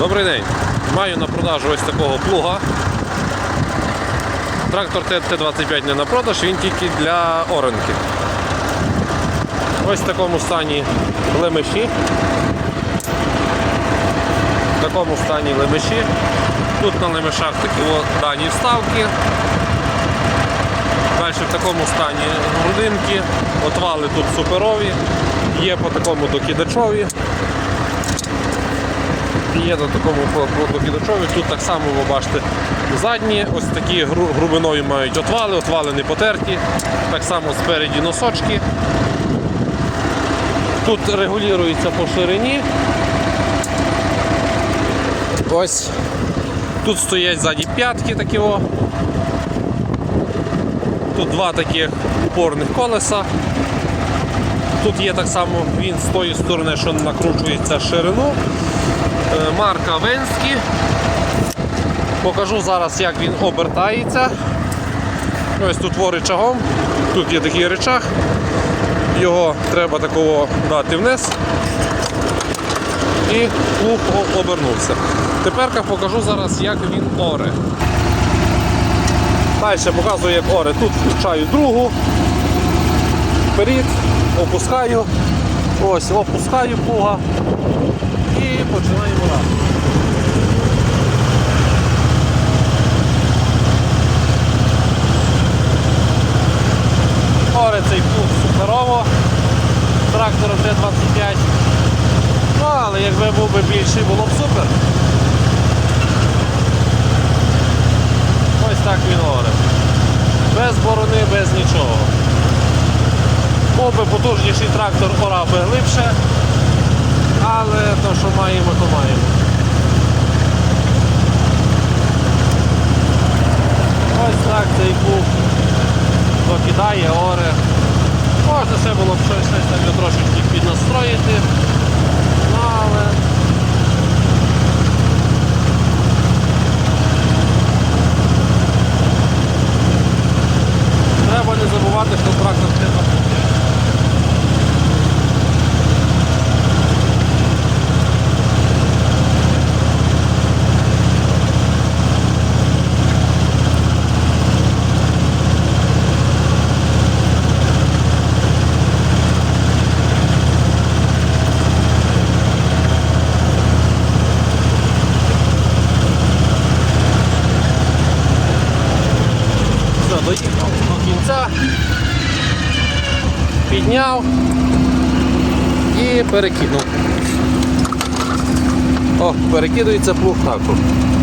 Добрий день. Маю на продажу ось такого плуга. Трактор Т-25 не на продаж, він тільки для оренки. Ось в такому стані лемеші. В такому стані лемеші. Тут на лемешах такі дані вставки. Далі в такому стані грудинки, отвали тут суперові, є по такому докидачові. Є на такому по. Тут так само ви бачите задні, ось такі гру- грубиною мають отвали, отвали не потерті. Так само спереді носочки. Тут регулюється по ширині. Ось. Тут стоять ззаді п'ятки такі о. Тут два таких упорних колеса. Тут є так само він з тої сторони, що накручується ширину. Е, Марка Венські. Покажу зараз, як він обертається. Ось тут во рычагом. Тут є такий рычаг. Його треба такого дати вниз. І о- обернувся. Тепер покажу зараз, як він оре. Далі показую, як оре. Тут включаю другу. Вперед, опускаю. Ось, опускаю плуга. Починаємо раз. Оре цей плуг суперово. Трактором Т-25. Ну, але якби був би більший, було б супер. Ось так він оре. Без борони, без нічого. Був би потужніший трактор орав би глибше, але то, що маємо, то маємо. Ось так цей плуг покидає оре. Можна ще було б щось, там трошечки піднастроїти. Ну, але треба не забувати, що трактор треба. Доїхав до кінця, підняв і перекинув. О, перекидується плуг так. от.